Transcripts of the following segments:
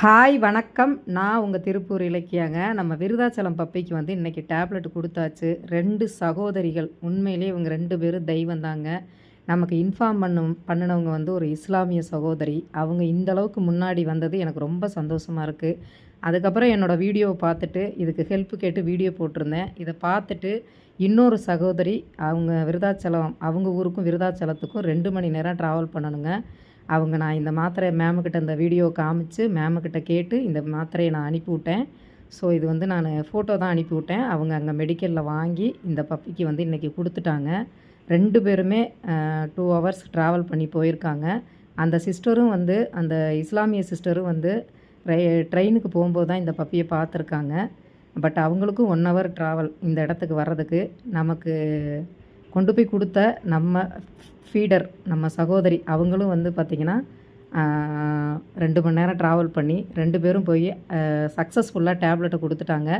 Hi வணக்கம். நான் உங்கள் திருப்பூர் இலக்கியாங்க. நம்ம விருதாச்சலம் பப்பைக்கு வந்து இன்றைக்கி டேப்லெட் கொடுத்தாச்சு. ரெண்டு சகோதரிகள். உண்மையிலேயே இவங்க ரெண்டு பேரும் தெய்வம் தாங்க நமக்கு இன்ஃபார்ம் பண்ணும் பண்ணினவங்க வந்து ஒரு இஸ்லாமிய சகோதரி. அவங்க இந்தளவுக்கு முன்னாடி வந்தது எனக்கு ரொம்ப சந்தோஷமாக இருக்குது அதுக்கப்புறம் என்னோடய வீடியோவை பார்த்துட்டு இதுக்கு ஹெல்ப் கேட்டு வீடியோ போட்டிருந்தேன். இதை பார்த்துட்டு இன்னொரு சகோதரி அவங்க விருதாச்சலம் அவங்க ஊருக்கும் விருதாச்சலத்துக்கும் ரெண்டு மணி நேரம் ட்ராவல் பண்ணணுங்க. அவங்க நான் இந்த மாத்திரையை மேமுக்கிட்ட இந்த வீடியோ காமிச்சு மேமுக்கிட்ட கேட்டு இந்த மாத்திரையை நான் அனுப்பிவிட்டேன். ஸோ இது வந்து நான் ஃபோட்டோ தான் அனுப்பிவிட்டேன். அவங்க அங்கே மெடிக்கலில் வாங்கி இந்த பப்பிக்கு வந்து இன்றைக்கி கொடுத்துட்டாங்க. ரெண்டு பேருமே டூ ஹவர்ஸ் ட்ராவல் பண்ணி போயிருக்காங்க. அந்த சிஸ்டரும் வந்து அந்த இஸ்லாமிய சிஸ்டரும் வந்து ட்ரெயினுக்கு போகும்போது தான் இந்த பப்பியை பார்த்துருக்காங்க. பட் அவங்களுக்கும் ஒன் ஹவர் ட்ராவல் இந்த இடத்துக்கு வர்றதுக்கு நமக்கு கொண்டு போய் கொடுத்த நம்ம ஃபீடர் நம்ம சகோதரி அவங்களும் வந்து பார்த்திங்கன்னா ரெண்டு மணி நேரம் ட்ராவல் பண்ணி ரெண்டு பேரும் போய் சக்ஸஸ்ஃபுல்லாக டேப்லெட்டை கொடுத்துட்டாங்க.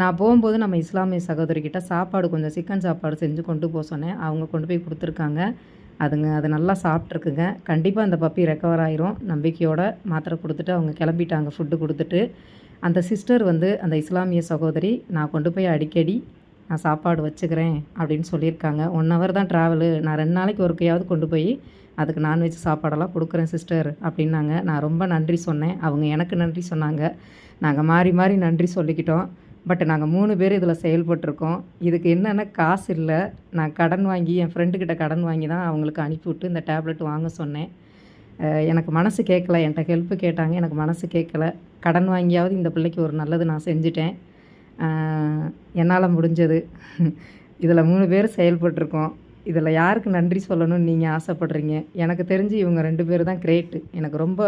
நான் போகும்போது நம்ம இஸ்லாமிய சகோதரிக்கிட்ட சாப்பாடு கொஞ்சம் சிக்கன் சாப்பாடு செஞ்சு கொண்டு போக சொன்னேன். அவங்க கொண்டு போய் கொடுத்துருக்காங்க. அதுங்க அது நல்லா சாப்பிட்ருக்குங்க கண்டிப்பாக அந்த பப்பி ரெக்கவர் ஆயிரும். நம்பிக்கையோட மாத்திரை கொடுத்துட்டு அவங்க கிளம்பிட்டாங்க ஃபுட்டு கொடுத்துட்டு. அந்த சிஸ்டர் வந்து அந்த இஸ்லாமிய சகோதரி நான் கொண்டு போய் அடிக்கடி நான் சாப்பாடு வச்சுக்கிறேன் அப்படின்னு சொல்லியிருக்காங்க. ஒன் ஹவர் தான் ட்ராவலு நான் ரெண்டு நாளைக்கு ஒருக்கையாவது கொண்டு போய் அதுக்கு நான்வெஜ் சாப்பாடெல்லாம் கொடுக்குறேன் சிஸ்டர் அப்படின்னாங்க. நான் ரொம்ப நன்றி சொன்னேன். அவங்க எனக்கு நன்றி சொன்னாங்க. நாங்கள் மாறி மாறி நன்றி சொல்லிக்கிட்டோம். பட் நாங்கள் மூணு பேர் இதில் செயல்பட்டிருக்கோம். இதுக்கு என்னென்ன காசு இல்லை. நான் கடன் வாங்கி என் ஃப்ரெண்டுக்கிட்ட கடன் வாங்கி தான் அவங்களுக்கு அனுப்பிவிட்டு இந்த டேப்லெட் வாங்க சொன்னேன். எனக்கு மனசு கேட்கல. என்கிட்ட ஹெல்ப்பு கேட்டாங்க. எனக்கு மனசு கேட்கல. கடன் வாங்கியாவது இந்த பிள்ளைக்கு ஒரு நல்லது நான் செஞ்சுட்டேன். என்னால் முடிஞ்சது. இதில் மூணு பேர் செயல்பட்டிருக்கோம். இதில் யாருக்கு நன்றி சொல்லணும்னு நீங்கள் ஆசைப்பட்றீங்க? எனக்கு தெரிஞ்சு இவங்க ரெண்டு பேர் தான் கிரேட்டு. எனக்கு ரொம்ப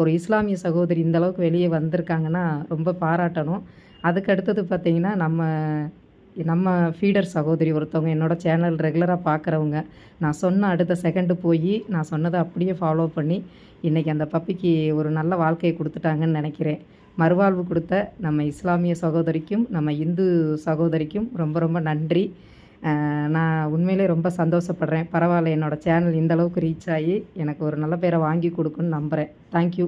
ஒரு இஸ்லாமிய சகோதரி இந்தளவுக்கு வெளியே வந்திருக்காங்கன்னா ரொம்ப பாராட்டணும். அதுக்கு அடுத்தது பார்த்திங்கன்னா நம்ம நம்ம ஃபீடர் சகோதரி ஒருத்தவங்க என்னோடய சேனல் ரெகுலராக பார்க்குறவங்க நான் சொன்ன அடுத்த செகண்டு போய் நான் சொன்னதை அப்படியே ஃபாலோ பண்ணி இன்றைக்கி அந்த பப்பிக்கு ஒரு நல்ல வாழ்க்கையை கொடுத்துட்டாங்கன்னு நினைக்கிறேன். மறுவாழ்வு கொடுத்த நம்ம இஸ்லாமிய சகோதரிக்கும் நம்ம இந்து சகோதரிக்கும் ரொம்ப ரொம்ப நன்றி. நான் உண்மையிலே ரொம்ப சந்தோஷப்படுறேன். பரவாயில்ல என்னோடய சேனல் இந்த அளவுக்கு ரீச் ஆகி எனக்கு ஒரு நல்ல பேரை வாங்கி கொடுக்குன்னு நம்புகிறேன் தேங்க்யூ